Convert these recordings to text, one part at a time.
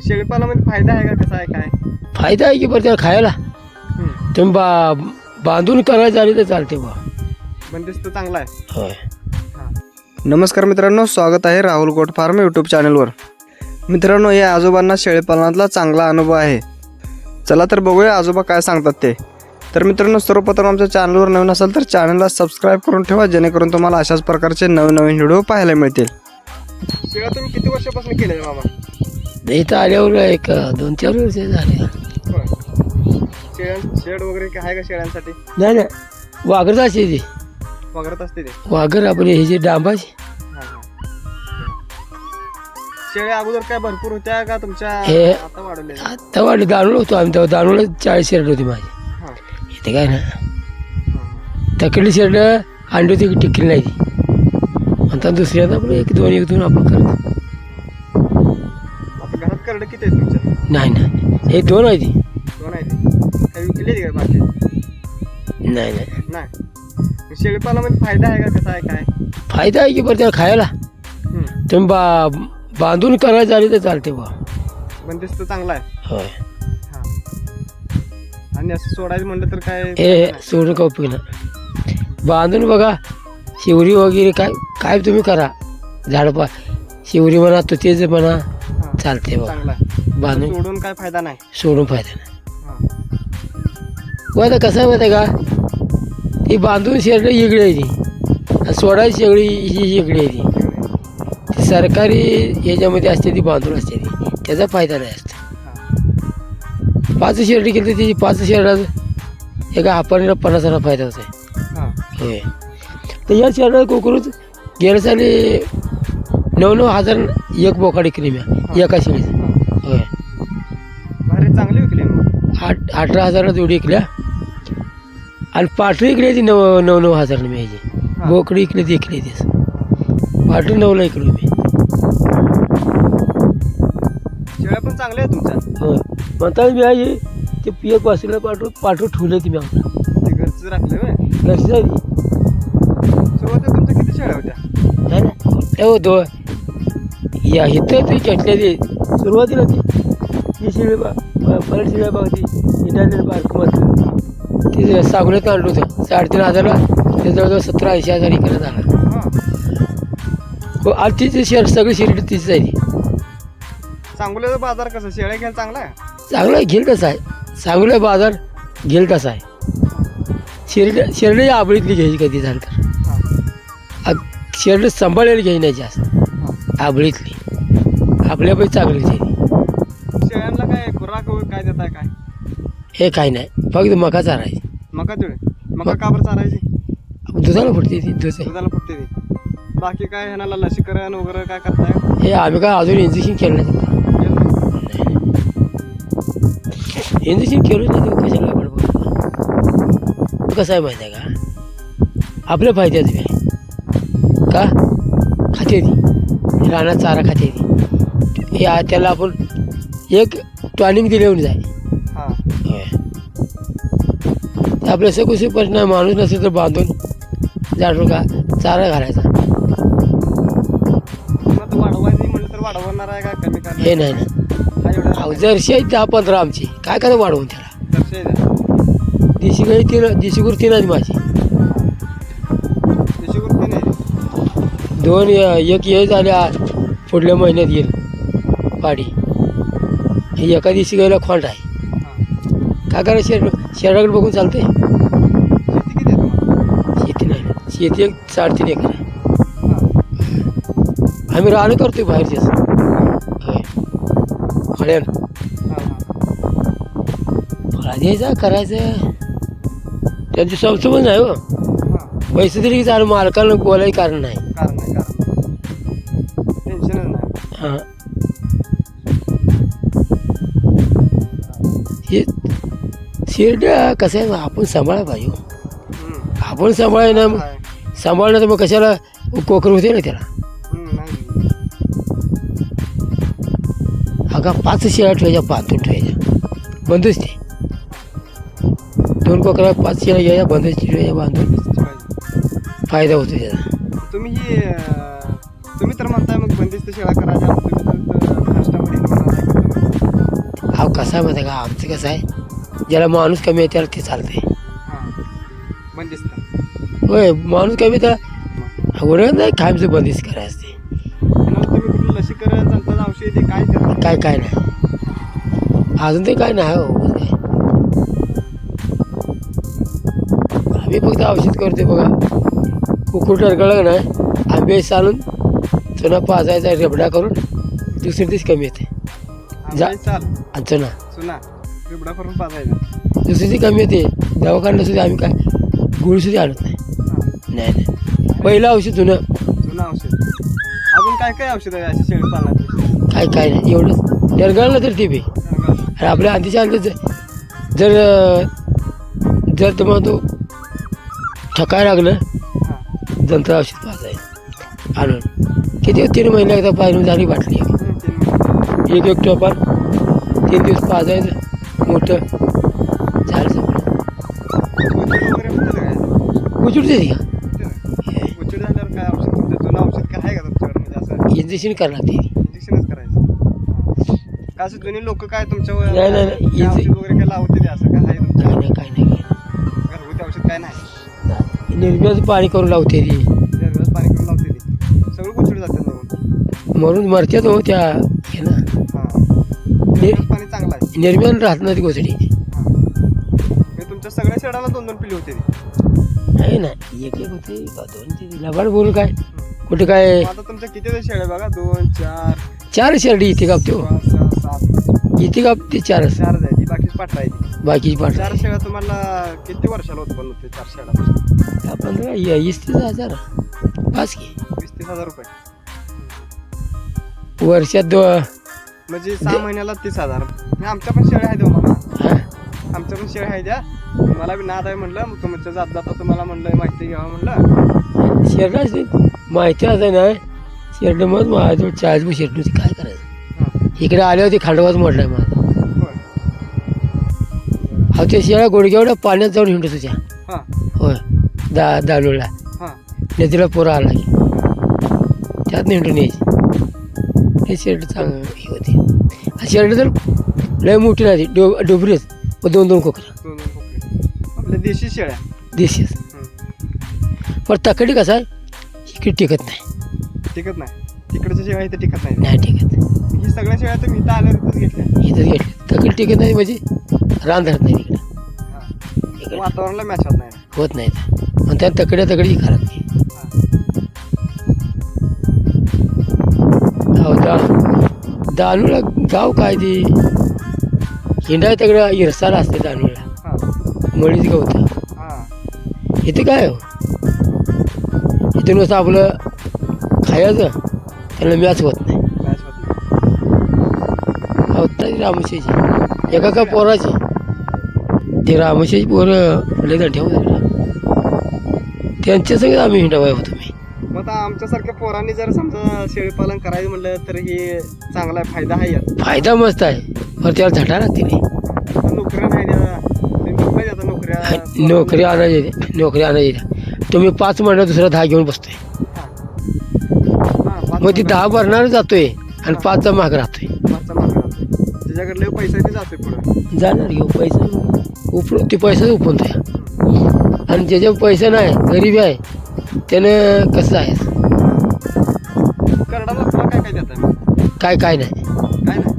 शेळीपालामध्ये फायदा आहे का? कसा आहे? काय? फायदा आहे की बरं त्याला खायला? हम्म. तुम्ही बा बांधून करायचं आली तर चालते बा. बंदिस्त चांगला आहे. होय. नमस्कार मित्रांनो स्वागत आहे राहुल गोट फार्म यूट्यूब चॅनलवर. मित्रांनो या आजोबांना शेळीपालनातला चांगला अनुभव आहे. चला तर बघूया आजोबा काय सांगतात ते. तर मित्रांनो सर्वप्रथम आमच्या चॅनलवर नवीन असाल तर चॅनलला सबस्क्राईब करून ठेवा जेणेकरून तुम्हाला अशाच प्रकारचे नवनवीन व्हिडिओ पाहायला मिळतील. शेळ्या तुम्ही किती वर्षापासून केले मामा? इथं आल्यावर एक दोन चार वर्ष झाले. शेळ शेड वगैरे काय आहे का शेळ्यांसाठी? नाही नाही. वाघर असे ती. वगैरे असते ते. वाघर आपले हे जे डांबाचे. शेळ्या अगोदर काय भरपूर होत्या का तुमच्या हे- आता वाढवले आता वाटलं दानोळ होतो आम्ही तेव्हा. दानोळ चाळीस शेरड होती माझी. हां. इथे काय ना. तकडली शेरड अंडी होती टिकली नाही ती. म्हणतात दुसऱ्यांदा आपण एक दोन एक दोन आपण करतो. किती आहेत तुमच्या? नाही नाही. हे दोन आहे ती दोन आहेत. काही विकले का बाकी नाही नाही. नाही. शेळीपालामध्ये फायदा आहे का? कसा आहे? काय? फायदा आहे की बरं त्याला खायला? हम्म. तुम्ही बा बांधून करायचं आली तर चालते बा बंदिस्त चांगला आहे. होय. हा. आणि असं सोडायचं म्हणलं तर काय हे हे सोडून का उपयोग नाही. बांधून बघा शिवरी वगैरे काय काय तुम्ही करा. झाडपा शिवरी म्हणा तुतेच म्हणा. हा, चालते बा चांगला आहे. बांधून सोडून काय फायदा नाही. सोडून फायदा नाही. हा. आता कसं आहे माहिती आहे का? ती बांधून शेरडं इकडे आहे ती. सोडायची शेगडी ही इकडे आहे ती. सरकारी याच्यामध्ये असते ती बांधून असते ती. त्याचा फायदा नाही असतो. पाच शेरडी केली तर त्याची पाच शेरडात एका आपल्याला पन्नास हजार फायदा होत आहे. होय तर या शेरडा कोकरूच गेल्या साली नऊ नऊ हजार एक बोकाडी केली मी एका शेळीत आठ अठरा हजाराला जोडी इकल्या आणि पाठरी इकली ती नऊ नऊ नऊ हजार मी ह्याची हा. बोकडी इकली ती इकली तीच पाठरी नऊला इकलो मी शेळ्या पण चांगल्या आहेत तुमच्या. होय म्हणतात मी आहे ते पियक वासीला पाठवून पाठवून ठेवले ती मी आमचा ते घरचं राखले होय. लक्ष ती. सुरुवातीला तुमच्या किती शेळ्या होत्या? नाही ना ते होतो या इथं ती घेतल्या ती सुरुवातीला ती. ही शिळी बा परत शिळ्या बघ ती इंडियन पार्कमध्ये ते सागुल्यात आणलं होतं साडेतीन हजारला ते जवळजवळ सतरा ऐंशी हजार इकडे झाला हा. आज तिची शेअर सगळी शिर्डी तिची ती. सांगोल्याचा बाजार कसं? शेळ्या घ्यायला चांगला आहे? चांगला घेईल कसा आहे? सांगूला बाजार घेईल कसा आहे? शिर्डी शिर्डी आबळीतली घ्यायची कधी झालं तर. शिर्डी सांभाळायला घ्यायची नाही जास्त? आबळीतली. आपल्यापैकी चांगली घ्यायची हे काही नाही. फक्त मका चारायची. मका मका का बरं चारायची? दुधाला फुटते ती दूध दुधाला फुटते ती. बाकी काय ह्याला लसीकरण वगैरे काय करताय? हे आम्ही काय अजून इंजेक्शन केलं नाही. इंजेक्शन केलं नाही ते कशाला बडबड कसं आहे माहिती आहे का? आपल्या फायद्याचं बी आहे. का? खाते ती. रानात चारा खाते ती. हे आ- त्याला आपण एक टॉनिंग दिले जाय आपल्या सकुशी परिणाम माणूस नसेल तर बांधून झाडू का? चारा घालायचा. वाढवणार आहे का कमी हे नाही ना हा जर्शी आहे दहा पंधरा आमची. काय करा वाढवून त्याला? देशी गाई तीन देशी गुरु तीन आहेत माझी. दोन एक ये झाल्या पुढल्या महिन्यात येईल. पाडी. ही एका दिवशी गायला खोंड आहे. हा. काय करा शेड शेडाकडे बघून चालते शेती किती आहे तुम्हाला शेती एक साडेतीन एकर. आहे आम्ही राहणं करतोय बाहेरचेच होय. फळ्यान द्यायचा करायचं. त्यांची समसमच नाही हो. पैसे तरी चालू मालकाला बोलायचं कारण नाही. कारण नाही हां. हे शिरड्या कसं आहे आपण सांभाळा पाहिजे हो. हम्म. आपण सांभाळाय ना मग. आहे. सांभाळणं तर मग कशाला कोकर होते ना त्याला? अगा पाच शेळ्या ठेवायच्या पाचून ठेवायच्या. बंदच ते. दोन कोकरा पाच शेळ्या घ्यायच्या बंदच ठेवायच्या बांधून. फायदा होतो त्याचा. तुम्ही ही अं, तुम्ही तर म्हणताय मग बंदिस्त शेळा करायच्या तुम्ही तर- तर महाराष्ट्रामध्ये हे? कसं आहे माहिती आहे का? आमचं कसं आहे? ज्याला माणूस कमी आहे त्याला ते चालतंय. हां. बंदिस्त होय माणूस कमी त्याला उरत नाही खायचं बंदिस्त करायचं ते. लसीकरण औषधी काय काय काय नाही. अजून ते काय नाही हो आम्ही फक्त औषध करते बघा. कुकुर टरकळलं नाही आंबे चालून चुना पाजायचा रेबडा करून दुसरी दिवस कमी येते. जा. आणि चुना चुना बिबडा करून पाजायचा. दुसरी ती कमी येते. दवाखान्यात सुद्धा आम्ही काय गुळ सुद्धा आणत नाही. नाही नाही. पहिलं औषध जुनं. जुनं औषध. अजून काय काय औषध आहे अशी शेळी पालनातली? काय काय नाही एवढंच. टरकळलं तर ते बी. आणि आपल्या आधीच्या अंदाज जर जर तुम्हाला तो ठकाय लागलं जंत्र औषध पाजायचं. आणून. किती तीन महिने एकदा पाहिजे झाली बाटली. एक. एक टोपान तीन दिवस पाजायचं. मोठं झालं सगळं. देते का इंजेक्शन करावं लागते इंजेक्शनच करायचं. का असं जुनी लोक काय तुमच्या नाही, नाही, नाही. काय औषध वगैरे काय लावते ते असं काय आहे तुमच्या? काय नाही काय नाही. घरगुती औषध काय नाही? निर्म्याचं पाणी करून लावते ती. दरवेळेस पाणी करून लावते ती. सगळं जातात म्हणून मरतात हो त्या हे ना. हां. पाणी चांगलं आहे. निर्म्यान राहत नाही ती गोचडी हां. हे तुमच्या सगळ्या शेडाला दोन दोन पिली होते ती. नाही ना. एक एक होते का दोन ते लबाड बोल काय? कुठे काय? आता तुमच्या किती आहे बघा? दोन चार. चार शेरडी इथे कापते. पाच सहा सात. इथे कापते चार. आहे ती बाकीची पाठरा आहे बाकीची पाठ चार शेळ्या तुम्हाला किती वर्षाला उत्पन्न होते चार शेळ्या पंधरा ये- वीस तीस हजार. पाच की. वीस तीस हजार रुपये. वर्षात दो म्हणजे सहा महिन्याला तीस हजार. मी आमच्या पण शेळ्या आहेत हो मला हा. आमच्या पण शेळ्या आहेत द्या मला बी नाद आहे म्हणलं मग तुमच्या जात जाता तुम्हाला म्हणलं माहिती घ्यावं म्हणलं. शेरडाच माहिती असं ना शेरड मग माझ्याजवळ चाळीस मग शेरड होती. काय करायचं? हां. इकडे आले होते खांडवाच मोडलाय माझा. अहो त्या शेळ्या गोडग्यावड्या पाण्यात जाऊन हिंडत होत्या. हां. होय. दा दानूला हां. नदीला पोरं आला की. त्यात हिंडून यायची. हे शेरड चांगलं हे होते. शेरड तर लय मोठी नाही डो डोबरीच व दोन दोन कोकरे. देशी शेळ्या. देशीच हं. पण तकडी कसा आहे? इकडे टिकत नाही. टिकत नाही. तिकडच्या शेळ्या इथं टिकत नाही. नाही टिकत. ही सगळ्या शेळ्या तुम्ही इथं आल्यावर इथंच घेतल्या. इथं घेतली तकडी टिकत नाही म्हणजे रान धरत नाही इकडे हां. इकडे. वातावरणाला मॅच होत नाही. होत नाही. आणि त्या तकड्या तकडी खा लागते हां. अहो दा दानूला गाव काय ती? हिंडाय तगडं इरसाला असते दानूला. हां. मळीच गवतं. हां. इथे काय हो? इथे नुसतं आपलं खायचं त्याला मॅच होत नाही. होत रामशेची एका का पोराची. ते रामशेची पोरं लय ठेवू त्यांच्या सगळं आम्ही हिंडावाय होतो मी. मग आता आमच्यासारख्या पोरांनी जर समजा शेळीपालन करायचं म्हणलं तर हे चांगला आहे, फायदा आहे यात. फायदा मस्त आहे. पण त्याला झटा लागते नाही. नोकऱ्या नाही द्या नोकऱ्या नोकरी आणायची नोकरी आणायची. तुम्ही पाच महिना दुसरा दहा घेऊन बसतोय. मग ती दहा भरणार जातोय आणि पाचचा माग राहतोय. लय पैसा आहे ते जाते पुढे. जाणार घेऊ पैसा उप ते पैसाच उपवतोय आणि ज्याच्या पैसा नाही गरीबी आहे त्यानं कसं आहे? करडाला तुला काय काय देता मी काय काय नाही. काय नाही?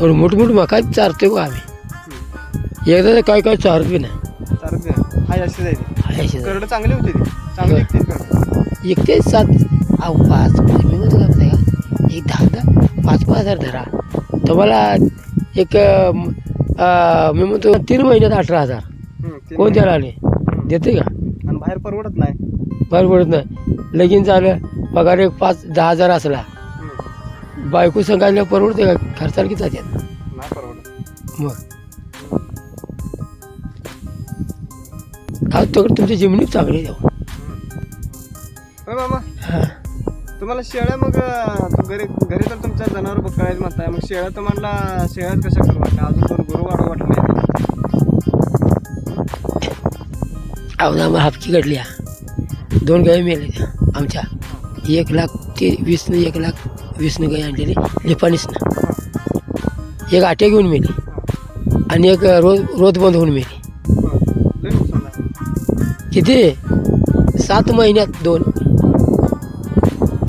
एवढं मोठं मोठं मका चारतोय बघ आम्ही. एकदा तर काय काय चारत बी नाही. चालत नाही. हाय अशी जायची आहे अशी करड चांगली होती ती. चांगली करड. सात अहो पाच मी म्हणतो का एक दहा दहा पाच पाच हजार धरा. तुम्हाला एक अं, अं, मी म्हणतो तीन महिन्यात अठरा हजार. तीन कोण द्यायला आले. देते का? आणि बाहेर परवडत नाही. बरं पडत नाही. लगीन झालं पगार एक पाच दहा हजार असला. बायको सांगायला परवडते का? खर्चाला किती जातात? नाही परवडत. मग? हा तर तुमची जमिनी चांगली द्यावं होय मामा हां. तुम्हाला शेळ्या मग अं, तू घरी घरी तर तुमच्या जनावर बकरायला म्हणताय. मग शेळ्या तुम्हाला शेळ्यात कशा करू वाटल्या अजून दोन गुरु वाढू वाटले अहो आम्हाला हापकी घडली हा. दोन गाय मेले त्या आमच्या. एक लाख ते वीसनं एक लाख वीसनं गाय आणलेली लिपाणीसनं एक आट्या घेऊन मेली. आणि एक रोज रोज बंद होऊन मेली. किती सात महिन्यात दोन.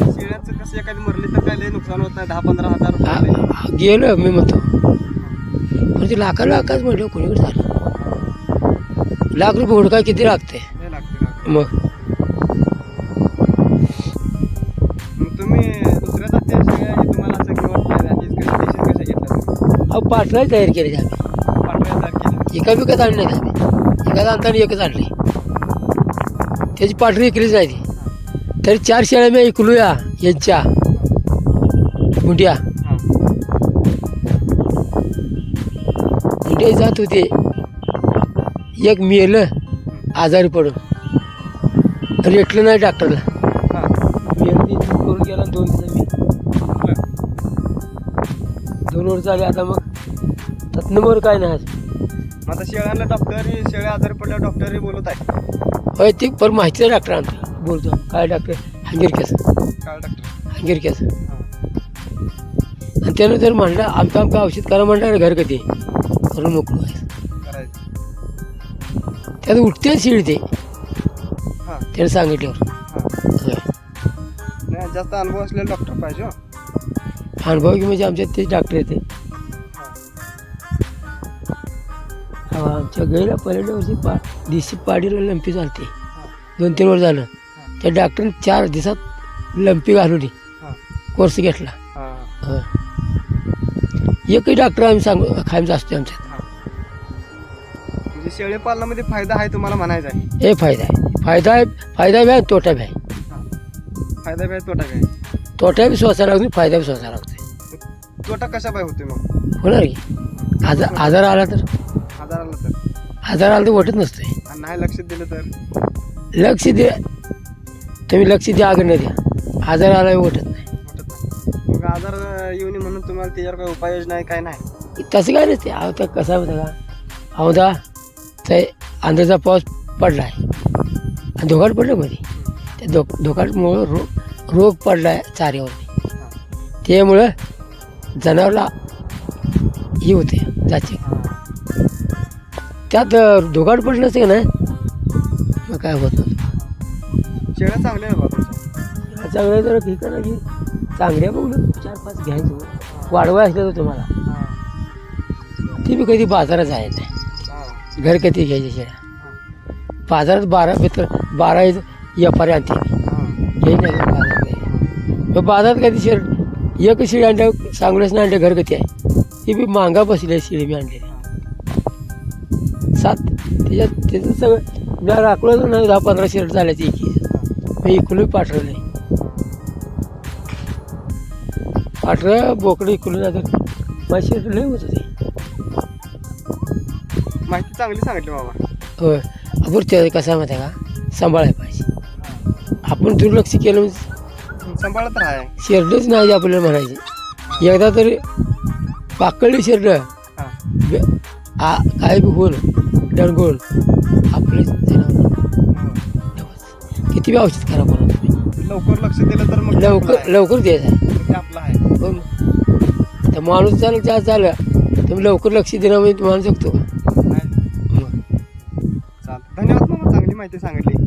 शेळ्यांचं कसं एखादी मरली तर काय लय नुकसान होत नाही? दहा पंधरा हजार रुपये गेलं मी म्हणतो. पण ते लाखा लाखाच म्हटलं कोणीकडे झालं? लाख रुपये हुडका किती लागते? लय लागते लागते. मग. मग तुम्ही दुसऱ्या शेळ्या हे तुम्हाला असं किंवा हीच कशी देशील कशा घेतल्या तुम्ही? अहो पाठलाही तयार केली आम्ही. एका विकत आणले नाही आम्ही एका आणताना एकच आणले. त्याची पाठरी विकलीच नाही ती तरी चार शेळ्या मी ऐकलूया यांच्या. मुंड्या. मुंड्या जात होते. एक मेलं आजारी पडून. रेटलं नाही डॉक्टरला. करून गेला दोन दिवस मी दोन वर्ष झाले आता मग. त्यातनं बरं काय नाही आज. आता शेळ्यांना डॉक्टर शेळ्या आजारी पडल्या डॉक्टर बोलत आहे. होय ती पण माहिती डॉक्टर आणतो बोलतो काय डॉक्टर? हंगीर केस. काय डॉक्टर? हंगीर केस. हां. आणि त्यानं जर म्हणलं आमचं आमचं औषध करा म्हणलं ना घरगती करून मोकळं व्हायचं. करायचं. त्यात उठते शिळ ते हां. त्यानं सांगितल्यावर. हां. होय. नाही जास्त अनुभव असलेला डॉक्टर पाहिजे हो. अनुभव की म्हणजे आमच्यात तेच डॉक्टर येते. हां. आमच्या गैला पहिल्या वर्षी पा दिवशी पाडीला लंपी चालते. दोन तीन वर्ष झालं. त्या डॉक्टरने चार दिवसात लंपी घालवली. कोर्स घेतला. हां. एकही डॉक्टर आम्ही सांगू कायमचा असतो आमच्यात. म्हणजे शेळी पालनामध्ये फायदा आहे तुम्हाला म्हणायचा आहे? हे फायदा आहे. फायदा आहे फायदा बी आहे तोटा बी आहे. फायदा बी आहे तोटा काय तोटा बी स्वतः लागतो फायदा बी स्वतः लागतो. तोटा कशा पाय होते मग? होणार की? आजार आजार आला तर? आजार आला तर? आजार आला तर वाटत नसतोय. आणि नाही लक्ष दिलं तर? लक्ष द्या तुम्ही लक्ष द्या अगं नाही द्या. आजार आला वाटत नाही. वाटत नाही. मग आजार अं, येऊ नये म्हणून तुम्हाला त्याच्यावर काही उपाययोजना आहे काय नाही? तसं काय नसते अहो त्या कसं आहे का दा ते अंदाजा पाऊस पडला आहे आणि धोकाट पडलं मध्ये त्या धो धोकाटमुळं रोग रोग पडला आहे चाऱ्यावर त्यामुळं जनावरला हे होते जाते. त्यात धोकाट पडलं नसते का नाही? मग काय होत शेळ्या चांगल्या आहे बा तुमच्या. चांगल्या जर हे करा की चांगल्या बघून चार पाच घ्यायचं वाढवाय असलं तर तुम्हाला. ती बी कधी बाजारात जायचं नाही. घर कधी घ्यायचे शेळ्या? बाजारात बारा मित्र बारा व्यापारी आणते. नाही का बाजारात बाजारात कधी शेळ एक शिळी आणल्या सांगूनच नाही आणल्या घरगती आहे? ती बी मांगा बसली आहे शिळी मी आणलेली सात त्याच्यात त्याचं सगळं मी राखलं नाही दहा पंधरा शर्ट झाल्या ती मी इकडून पाठवलं. नाही पाठवलं बोकडं इकडून जातं. माझी शर्ट लय होत होती. माहिती चांगली सांगितली बाबा. होय. आपण ते कसं आहे माहिती आहे का? सांभाळायला पाहिजे. आपण दुर्लक्ष केलं म्हणजे सांभाळत राहाय. शेरडच नाही आपल्याला म्हणायची. एकदा तरी पाकळली शेरड हां. आ काय बी होल डणगोल आपले जनावर किती बी औषध करा तुम्ही. लवकर लक्ष दिलं तर मग लवकर. लवकर द्यायचं आहे. आपलं आहे. हो. तर माणूस चालू जास्त झालं तुम्ही लवकर लक्ष देणं म्हणजे तुम्हाला का? चालतं धन्यवाद मग चांगली माहिती सांगितली.